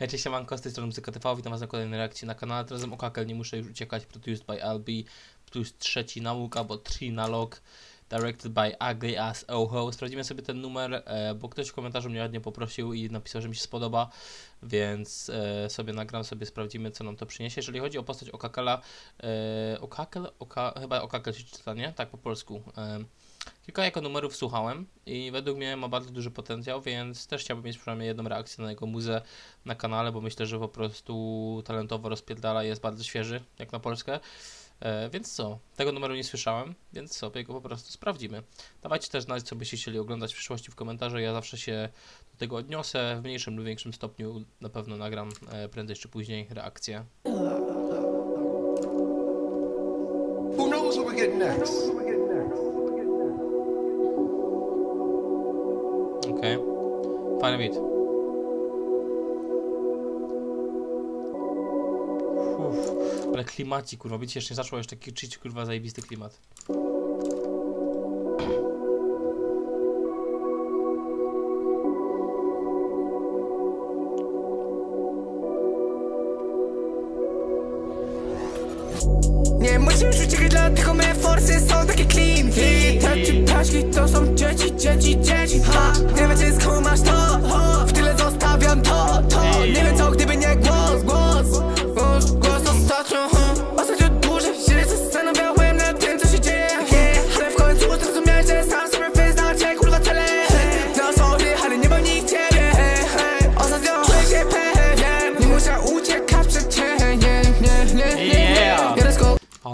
Hej, cześć, siemanko, z tej strony Muzyka TV, witam was na kolejnej reakcji na kanale. Teraz o kakel, nie muszę już uciekać, produced by LB, plus trzeci nauk albo three nalog, directed by Ugly As Oho. Sprawdzimy sobie ten numer, e, bo ktoś w komentarzu mnie ładnie poprosił i napisał, że mi się spodoba, więc e, sobie nagram, sobie sprawdzimy, co nam to przyniesie. Jeżeli chodzi o postać Okakela, e, Okakel, Oka, chyba Okakel się czyta, nie? Tak po polsku. Kilka jego numerów słuchałem i według mnie ma bardzo duży potencjał, więc też chciałbym mieć przynajmniej jedną reakcję na jego muzę na kanale, bo myślę, że po prostu talentowo rozpierdala jest bardzo świeży, jak na Polskę. E, więc co, tego numeru nie słyszałem, więc sobie go po prostu sprawdzimy. Dawajcie też znać, co byście chcieli oglądać w przyszłości w komentarzu, ja zawsze się do tego odniosę, w mniejszym lub większym stopniu na pewno nagram e, prędzej czy później reakcję. Who knows what we get next? Okej, fajny beat. Uff, ale klimacik, kurwa, bicie jeszcze nie zaczęło, jeszcze taki kurwa, zajebisty klimat. Nie musimy uciekać, dlatego me forsy są takie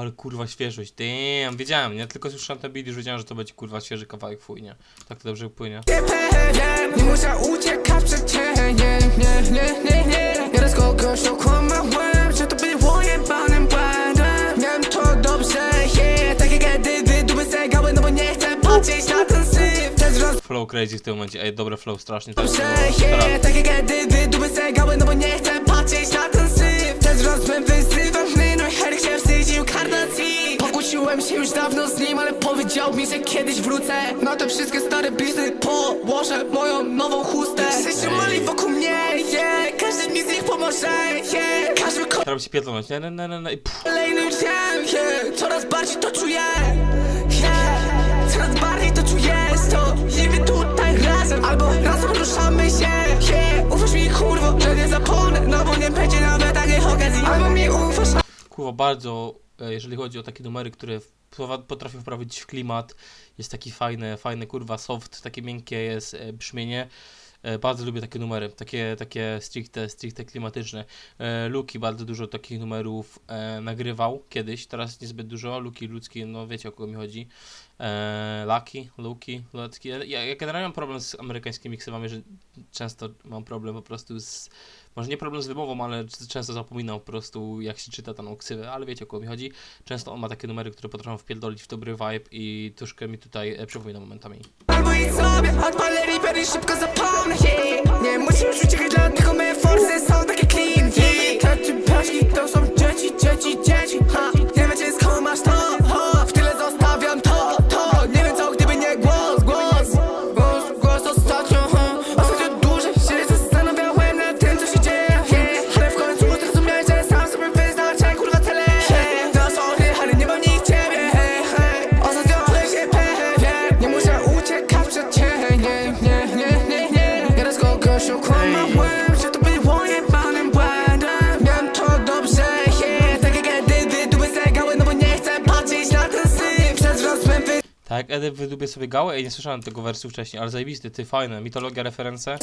Ale kurwa świeżość, damn, wiedziałem, nie? Tylko słyszałem ten beat, już wiedziałem, że to będzie kurwa świeży kawałek, fuj, nie? Tak to dobrze płynie. Nie uciekać Flow crazy w tym momencie, ej, dobre flow, strasznie. Tak, dobrze, teraz. yeah Tak jak kiedy duby zegały, no bo nie chcę patrzeć na ten syf. Ten bym wyzywam mnie, no i Harry się wstydził karnacji Pokłóciłem się już dawno z nim, ale powiedział mi, że kiedyś wrócę. Na te wszystkie stare blizny położę moją nową chustę. Wszyscy mali wokół mnie, yeah. Każdy mi z nich pomoże, yeah. Każdy Teraz się pierdolnąć, nie, nie, nie, nie, nie, i pff. kolejnym dniem, yeah. Coraz bardziej to czuję, yeah Coraz bardziej to czuję, to tutaj razem. Albo razem ruszamy się, yeah. Ufasz mi kurwo, że nie zapomnę No bo nie będzie nawet takich okazji. Albo mi ufasz, Kurwa, bardzo, e, jeżeli chodzi o takie numery, które potrafią wprowadzić w klimat, jest taki fajny, fajny kurwa soft, takie miękkie jest e, brzmienie. E, Bardzo lubię takie numery, takie, takie stricte, stricte klimatyczne. E, Luki bardzo dużo takich numerów e, nagrywał kiedyś, teraz niezbyt dużo. Luki ludzki, no wiecie o kogo mi chodzi. Lucky, Luki, Ludzki. Ja, ja generalnie mam problem z amerykańskimi ksywami, że często mam problem po prostu z. Może nie problem z wymową, ale często zapominam po prostu jak się czyta daną ksywę, ale wiecie o kogo mi chodzi. Często on ma takie numery, które potrafią wpierdolić w dobry vibe i troszkę mi tutaj e, przypomina momentami. Albo idź sobie, odpalę riper i szybko zapomnę. Nie musisz uciekać, dlatego me forsy są Tak, Edy wydubie sobie gałę, Ej, nie słyszałem tego wersu wcześniej, ale zajebisty, ty, fajne, mitologia, reference.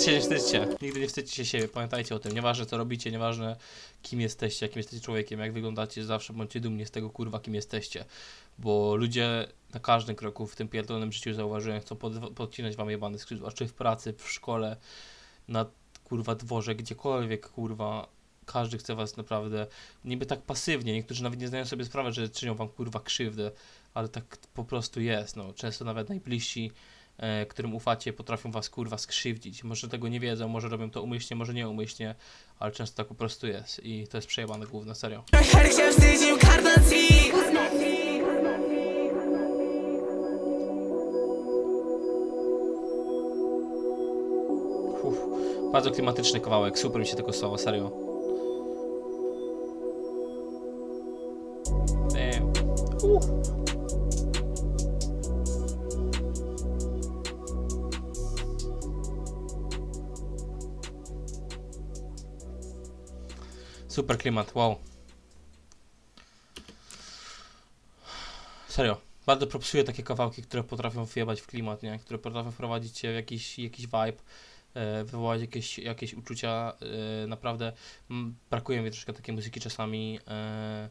Nigdy się nie wstydźcie. Nigdy nie wstydźcie się siebie, pamiętajcie o tym. Nieważne co robicie, nieważne kim jesteście, jakim jesteście człowiekiem, jak wyglądacie, zawsze bądźcie dumni z tego kurwa, kim jesteście. Bo ludzie na każdym kroku w tym pierdolonym życiu zauważyłem, chcą pod, podcinać wam jebane skrzydła, czy w pracy, w szkole, na kurwa dworze, gdziekolwiek kurwa. Każdy chce was naprawdę, niby tak pasywnie, niektórzy nawet nie zdają sobie sprawy, że czynią wam kurwa krzywdę, ale tak po prostu jest, no. Często nawet najbliżsi e, którym ufacie, potrafią was kurwa skrzywdzić. Może tego nie wiedzą, może robią to umyślnie, może nieumyślnie, ale często tak po prostu jest i to jest przejebane główne, serio. Bardzo klimatyczny kawałek, super mi się tego słowa, serio. Damn. Uff. Super klimat, wow. Serio, bardzo propsuję takie kawałki, które potrafią wjebać w klimat, nie? Które potrafią wprowadzić cię w jakiś, jakiś vibe, e, wywołać jakieś, jakieś uczucia. E, naprawdę brakuje mi troszkę takiej muzyki czasami. E,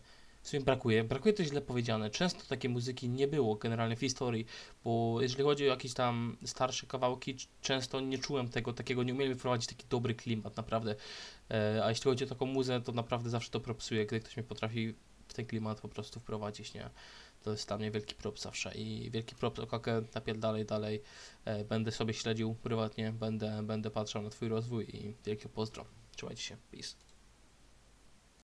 sumie brakuje. Brakuje to źle powiedziane. Często takiej muzyki nie było generalnie w historii, bo jeżeli chodzi o jakieś tam starsze kawałki, często nie czułem tego, takiego, nie umieli wprowadzić taki dobry klimat, naprawdę. E, a jeśli chodzi o taką muzę, to naprawdę zawsze to propsuje, gdy ktoś mnie potrafi w ten klimat po prostu wprowadzić, nie? To jest dla mnie wielki prop zawsze i wielki prop Okakę, napierdalej dalej. E, będę sobie śledził prywatnie, będę, będę patrzał na Twój rozwój i wielkie pozdro. Trzymajcie się, peace.